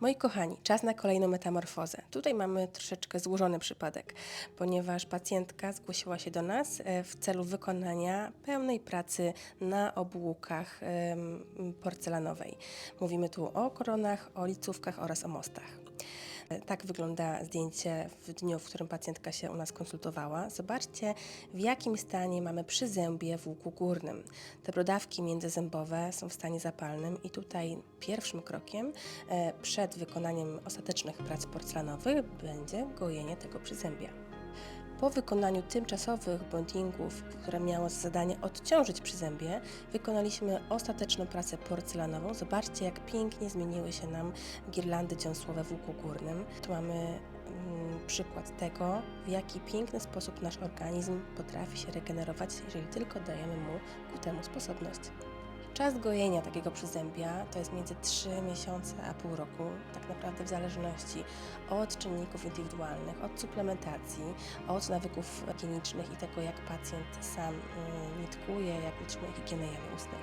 Moi kochani, czas na kolejną metamorfozę. Tutaj mamy troszeczkę złożony przypadek, ponieważ pacjentka zgłosiła się do nas e, w celu wykonania pełnej pracy na obłukach em, porcelanowej. Mówimy tu o koronach, o licówkach oraz o mostach. Tak wygląda zdjęcie w dniu, w którym pacjentka się u nas konsultowała. Zobaczcie, w jakim stanie mamy przyzębie w łuku górnym. Te brodawki międzyzębowe są w stanie zapalnym i tutaj pierwszym krokiem e, przed wykonaniem ostatecznych prac porcelanowych będzie gojenie tego przyzębia. Po wykonaniu tymczasowych bondingów, które miało za zadanie odciążyć przyzębie, wykonaliśmy ostateczną pracę porcelanową. Zobaczcie, jak pięknie zmieniły się nam girlandy dziąsłowe w łuku górnym. Tu mamy mm, przykład tego, w jaki piękny sposób nasz organizm potrafi się regenerować, jeżeli tylko dajemy mu ku temu sposobność. Czas gojenia takiego przyzębia to jest między 3 miesiące a pół roku, tak naprawdę w zależności od czynników indywidualnych, od suplementacji, od nawyków higienicznych i tego, jak pacjent sam y, nitkuje, jak utrzymuje higienę jamy ustnej.